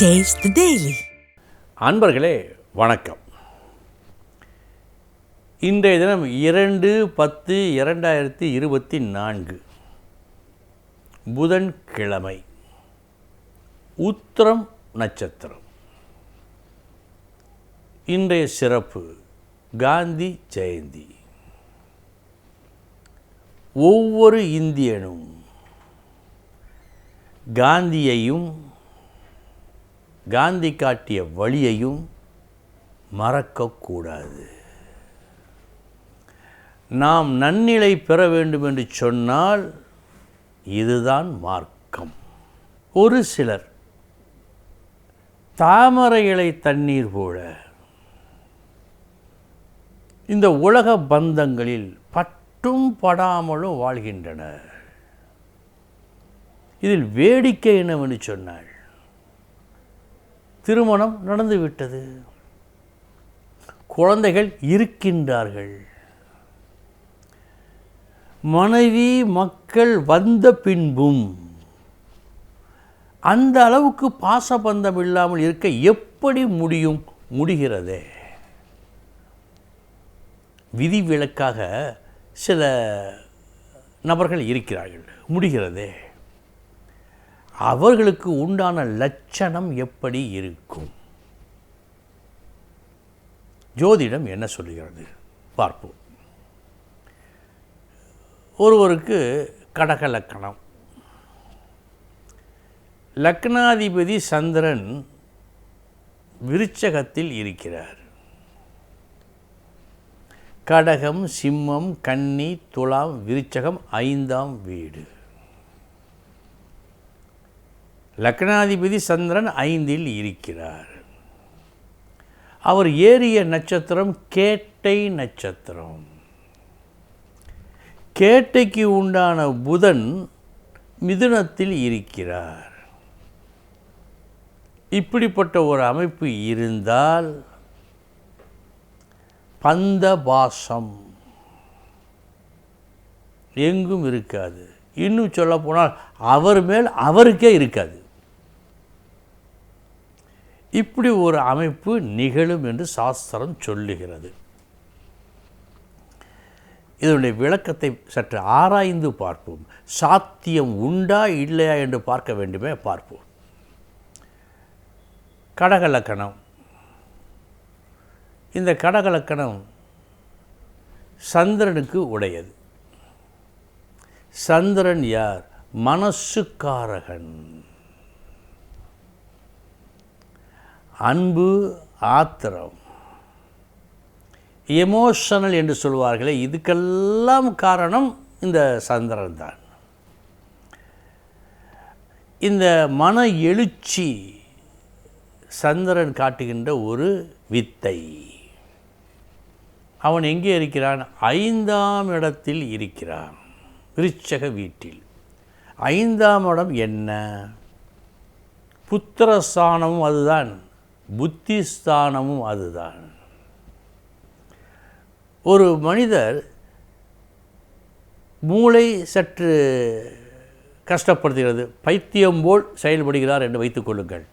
Taste daily அன்பர்களே வணக்கம். இன்றைய தினம் இரண்டு பத்து இரண்டாயிரத்தி இருபத்தி நான்கு. புதன்கிழமை. உத்திரம் நட்சத்திரம். இன்றைய சிறப்பு காந்தி ஜெயந்தி. ஒவ்வொரு இந்தியனும் காந்தியையும் காந்தி காட்டிய வழியையும் மறக்கக்கூடாது. நாம் நன்னிலை பெற வேண்டும் என்று சொன்னால் இதுதான் மார்க்கம். ஒரு சிலர் தாமரை இலை தண்ணீர் போல இந்த உலக பந்தங்களில் பட்டும் படாமலும் வாழ்கின்றனர். இதில் வேடிக்கை என்னவென்று சொன்னாள் திருமணம் நடந்துவிட்டது. குழந்தைகள் இருக்கின்றார்கள். மனைவி மக்கள் வந்த பின்பும் அந்த அளவுக்கு பாசபந்தம் இல்லாமல் இருக்க எப்படி முடியும் முடிகிறதே? விதிவிலக்காக சில நபர்கள் இருக்கிறார்கள். முடிகிறதே? அவர்களுக்கு உண்டான லட்சணம் எப்படி இருக்கும்? ஜோதிடம் என்ன சொல்லுகிறது? பார்ப்போம். ஒருவருக்கு கடக லக்கணம். லக்னாதிபதி சந்திரன் விருச்சகத்தில் இருக்கிறார். கடகம் சிம்மம் கன்னி துலாம் விருச்சகம் ஐந்தாம் வீடு. லக்னாதிபதி சந்திரன் ஐந்தில் இருக்கிறார். அவர் ஏறிய நட்சத்திரம் கேட்டை நட்சத்திரம். கேட்டைக்கு உண்டான புதன் மிதுனத்தில் இருக்கிறார். இப்படிப்பட்ட ஒரு அமைப்பு இருந்தால் பந்தபாசம் எங்கும் இருக்காது. இன்னும் சொல்லப்போனால் அவர் மேல் அவருக்கே இருக்காது. இப்படி ஒரு அமைப்பு நிகழும் என்று சாஸ்திரம் சொல்லுகிறது. இதனுடைய விளக்கத்தை சற்று ஆராய்ந்து பார்ப்போம். சாத்தியம் உண்டா இல்லையா என்று பார்க்க வேண்டுமே பார்ப்போம். கடகலக்கணம். இந்த கடகலக்கணம் சந்திரனுக்கு உடையது. சந்திரன் யார்? மனசுக்காரகன். அன்பு ஆத்திரம். எமோஷனல் என்று சொல்வார்களே இதுக்கெல்லாம் காரணம் இந்த சந்திரன் தான். இந்த மன எழுச்சி சந்திரன் காட்டுகின்ற ஒரு வித்தை. அவன் எங்கே இருக்கிறான்? ஐந்தாம் இடத்தில் இருக்கிறான் விருச்சக வீட்டில். ஐந்தாம் இடம் என்ன? புத்திரஸ்தானமும் அதுதான். புத்திஸ்தானமும் அதுதான். ஒரு மனிதர் மூளை சற்று கஷ்டப்படுத்துகிறது. பைத்தியம் போல் செயல்படுகிறார் என்று வைத்துக்கொள்ளுங்கள்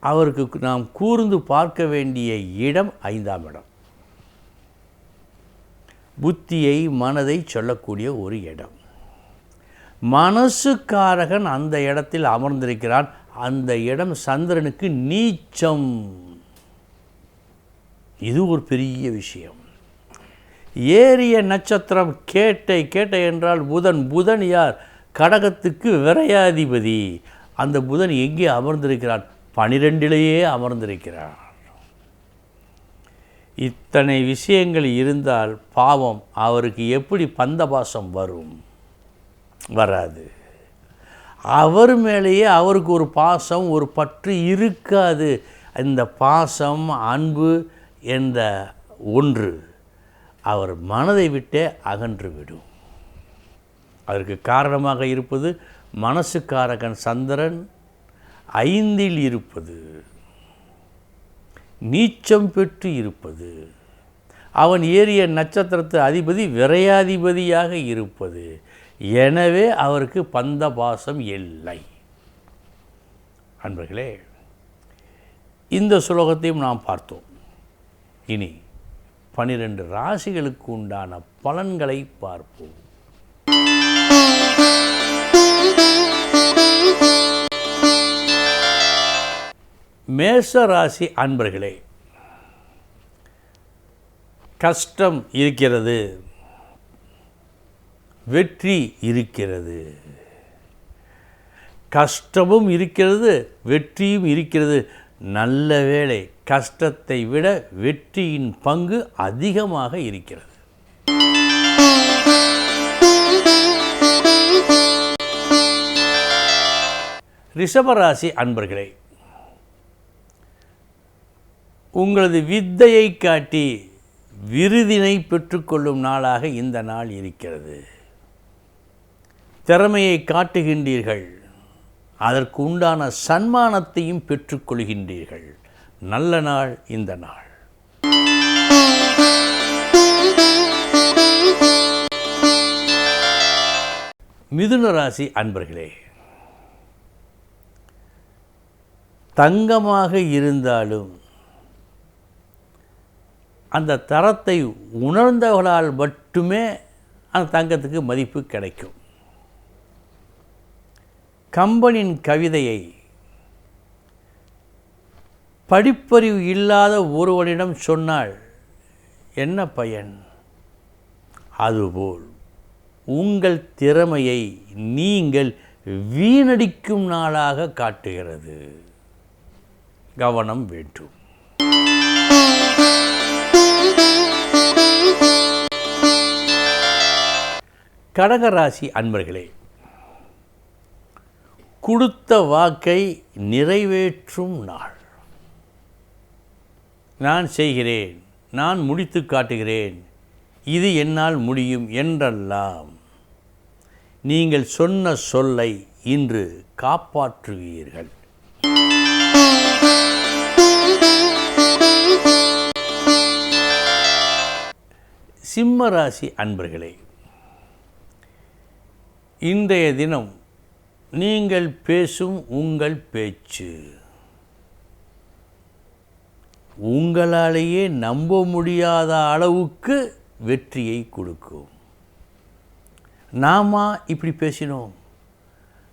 அவருக்கு நாம் கூர்ந்து பார்க்க வேண்டிய இடம் ஐந்தாம் இடம். புத்தியை மனதை சொல்லக்கூடிய ஒரு இடம். மனசுக்காரகன் அந்த இடத்தில் அமர்ந்திருக்கிறான். அந்த இடம் சந்திரனுக்கு நீச்சம். இது ஒரு பெரிய விஷயம். ஏரிய நட்சத்திரம் கேட்டை கேட்டை என்றால் புதன். புதன் யார்? கடகத்துக்கு விரையாதிபதி. அந்த புதன் எங்கே அமர்ந்திருக்கிறான்? பனிரெண்டிலேயே அமர்ந்திருக்கிறான். இத்தனை விஷயங்கள் இருந்தால் பாவம் அவருக்கு எப்படி பந்தபாசம் வரும்? வராது. அவர் மேலேயே அவருக்கு ஒரு பாசம் ஒரு பற்று இருக்காது. இந்த பாசம் அன்பு என்ற ஒன்று அவர் மனதை விட்டே அகன்று விடும். அதற்கு காரணமாக இருப்பது மனசுக்காரகன் சந்திரன் ஐந்தில் இருப்பது நீச்சம் பெற்று இருப்பது அவன் ஏறிய நட்சத்திரத்து அதிபதி விரையாதிபதியாக இருப்பது எனவே அவருக்கு பந்த பாசம் இல்லை. அன்பர்களே இந்த சுலோகத்தையும் நாம் பார்த்தோம். இனி பனிரெண்டு ராசிகளுக்கு உண்டான பலன்களை பார்ப்போம். மேச ராசி அன்பர்களே கஷ்டம் இருக்கிறது. வெற்றி இருக்கிறது. கஷ்டமும் இருக்கிறது வெற்றியும் இருக்கிறது. நல்ல வேளை கஷ்டத்தை விட வெற்றியின் பங்கு அதிகமாக இருக்கிறது. ரிஷபராசி அன்பர்களே உங்களது வித்தையை காட்டி விருதினை பெற்றுக்கொள்ளும் நாளாக இந்த நாள் இருக்கிறது. திறமையை காட்டுகின்றீர்கள். அதற்கு உண்டான சன்மானத்தையும் பெற்றுக்கொள்கின்றீர்கள். நல்ல நாள் இந்த நாள். மிதுன ராசி அன்பர்களே தங்கமாக இருந்தாலும் அந்த தரத்தை உணர்ந்தவர்களால் மட்டுமே அந்த தங்கத்துக்கு மதிப்பு கிடைக்கும். கம்பனின் கவிதையை படிப்பறிவு இல்லாத ஒருவனிடம் சொன்னால் என்ன பயன்? அதுபோல் உங்கள் திறமையை நீங்கள் வீணடிக்கும் நாளாக காட்டுகிறது. கவனம் வேண்டும் கடகராசி அன்பர்களே கொடுத்த வாக்கை நிறைவேற்றும் நாள். நான் செய்கிறேன் நான் முடித்து காட்டுகிறேன் இது என்னால் முடியும் என்றெல்லாம் நீங்கள் சொன்ன சொல்லை இன்று காப்பாற்றுவீர்கள். சிம்ம ராசி அன்பர்களே இன்றைய தினம் நீங்கள் பேசும் உங்கள் பேச்சு. உங்களாலேயே நம்ப முடியாத அளவுக்கு வெற்றியை கொடுக்கும். நாம இப்படி பேசினோம்.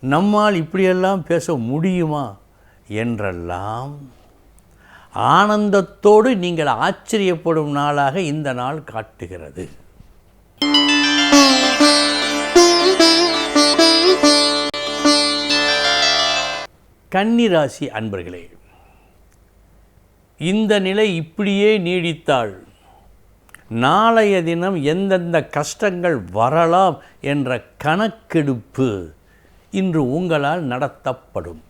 நம்மால் இப்படியெல்லாம் பேச முடியுமா? என்றெல்லாம் ஆனந்தத்தோடு நீங்கள் ஆச்சரியப்படும் நாளாக இந்த நாள் காட்டுகிறது. கன்னிராசி அன்பர்களே இந்த நிலை இப்படியே நீடித்தால் நாளைய தினம் எந்தெந்த கஷ்டங்கள் வரலாம் என்ற கணக்கெடுப்பு இன்று உங்களால் நடத்தப்படும்.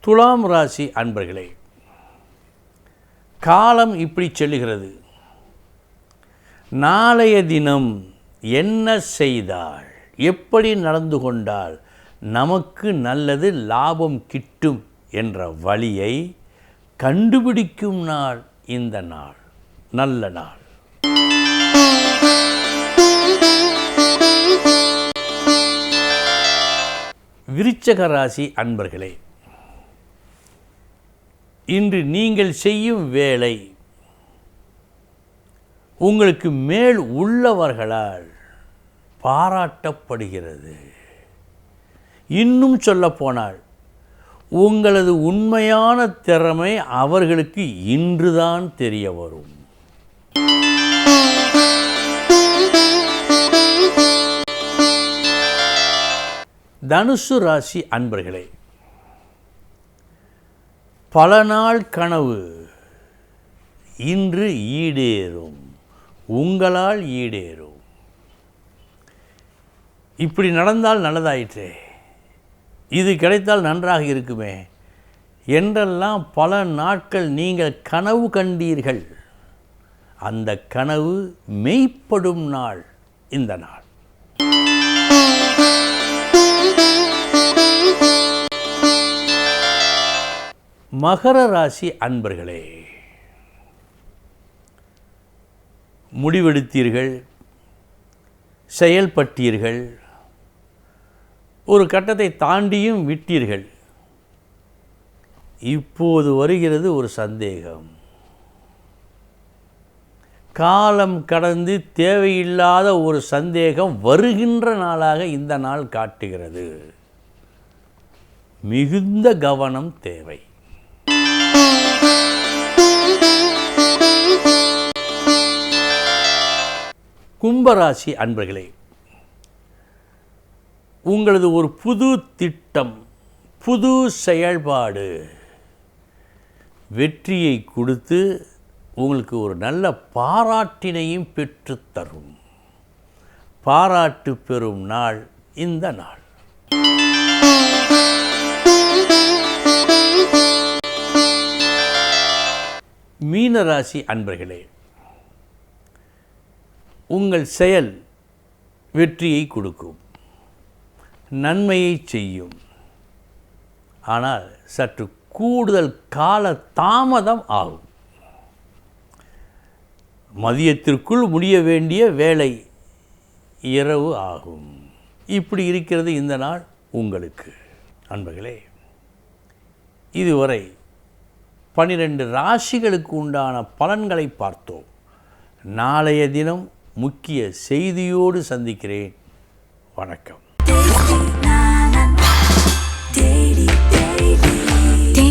துலாம் ராசி அன்பர்களே காலம் இப்படி செல்லுகிறது. நாளைய தினம் என்ன செய்தால் எப்படி நடந்து கொண்டால் நமக்கு நல்லது லாபம் கிட்டும் என்ற வழியை கண்டுபிடிக்கும் நாள் இந்த நாள். நல்ல நாள். விருச்சக ராசி அன்பர்களே இன்று நீங்கள் செய்யும் வேலை உங்களுக்கு மேல் உள்ளவர்களால் பாராட்டப்படுகிறது. இன்னும் சொல்லப்போனால் உங்களது உண்மையான திறமை அவர்களுக்கு இன்றுதான் தெரிய வரும். தனுசு ராசி அன்பர்களே பல நாள் கனவு இன்று ஈடேறும். உங்களால் ஈடேறும். இப்படி நடந்தால் நல்லதாயிற்றே. இது கிடைத்தால் நன்றாக இருக்குமே. என்றெல்லாம் பல நாட்கள் நீங்கள் கனவு கண்டீர்கள். அந்த கனவு மெய்ப்படும் நாள் இந்த நாள். மகர ராசி அன்பர்களே முடிவெடுத்தீர்கள் செயல்பட்டீர்கள் ஒரு கட்டத்தை தாண்டியும் விட்டீர்கள். இப்போது வருகிறது ஒரு சந்தேகம். காலம் கடந்து தேவையில்லாத ஒரு சந்தேகம் வருகின்ற நாளாக இந்த நாள் காட்டுகிறது. மிகுந்த கவனம் தேவை. கும்பராசி அன்பர்களே உங்களது ஒரு புது திட்டம் புது செயல்பாடு வெற்றியை கொடுத்து உங்களுக்கு ஒரு நல்ல பாராட்டினையும் பெற்றுத்தரும் பாராட்டு பெறும் நாள் இந்த நாள். மீனராசி அன்பர்களே உங்கள் செயல் வெற்றியை கொடுக்கும். நன்மையை செய்யும். ஆனால் சற்று கூடுதல் கால தாமதம் ஆகும். மதியத்திற்குள் முடிய வேண்டிய வேலை இரவு ஆகும். இப்படி இருக்கிறது இந்த நாள் உங்களுக்கு. அன்பர்களே இதுவரை பனிரெண்டு ராசிகளுக்கு உண்டான பலன்களை பார்த்தோம். நாளைய தினம் முக்கிய செய்தியோடு சந்திக்கிறேன். வணக்கம்.